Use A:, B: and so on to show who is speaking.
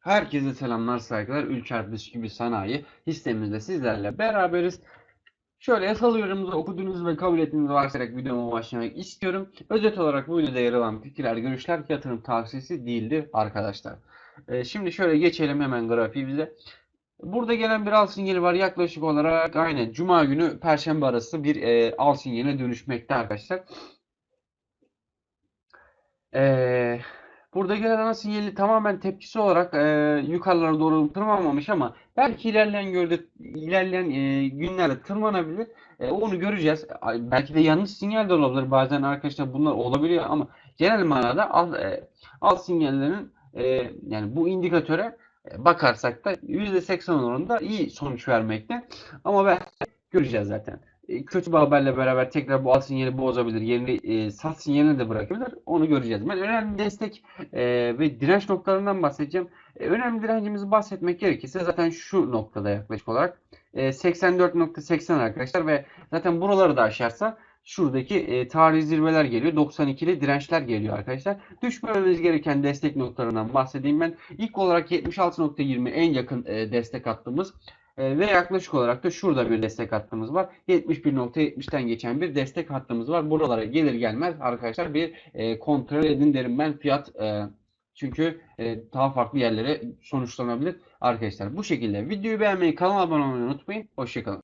A: Herkese selamlar saygılar. Ülker gibi sanayi hissemizde sizlerle beraberiz. Şöyle yasal yorumunuzu okuduğunuz ve kabul ettiğinizi varsayarak videoma başlamak istiyorum. Özet olarak bu videoda yer alan fikirler, görüşler yatırım tavsiyesi değildir arkadaşlar. Ee, şimdi şöyle geçelim hemen grafiğimize. Burada gelen bir al sinyali var yaklaşık olarak aynen Cuma günü Perşembe arası bir e, al sinyaline dönüşmekte arkadaşlar. Ee, burada gelen ana sinyali tamamen tepkisi olarak e, yukarılara doğru tırmanmamış ama belki ilerleyen gördü ilerleyen e, günlerde tırmanabilir. E, onu göreceğiz. Belki de yanlış sinyal de olabilir. Bazen arkadaşlar bunlar olabiliyor ama genel manada al, e, al sinyallerinin e, yani bu indikatöre e, bakarsak da %80 oranında iyi sonuç vermekte. Ama ben göreceğiz zaten. E, Kötü bir haberle beraber tekrar bu al sinyali bozabilir. Yerini e, sat sinyalini de bırakabilir. Onu göreceğiz. Ben önemli destek e, ve direnç noktalarından bahsedeceğim. E, önemli direncimizi bahsetmek gerekirse zaten şu noktada yaklaşık olarak e, 84.80 arkadaşlar ve zaten buraları da aşarsa şuradaki e, tarihi zirveler geliyor. 92'li dirençler geliyor arkadaşlar. Düşmememiz gereken destek noktalarından bahsedeyim ben. İlk olarak 76.20 en yakın e, destek hattımız. E, ve yaklaşık olarak da şurada bir destek hattımız var. 71.70'ten geçen bir destek hattımız var. Buralara gelir gelmez arkadaşlar bir e, kontrol edin derim ben fiyat e, çünkü e, daha farklı yerlere sonuçlanabilir arkadaşlar. Bu şekilde videoyu beğenmeyi, kanala abone olmayı unutmayın. Hoşçakalın.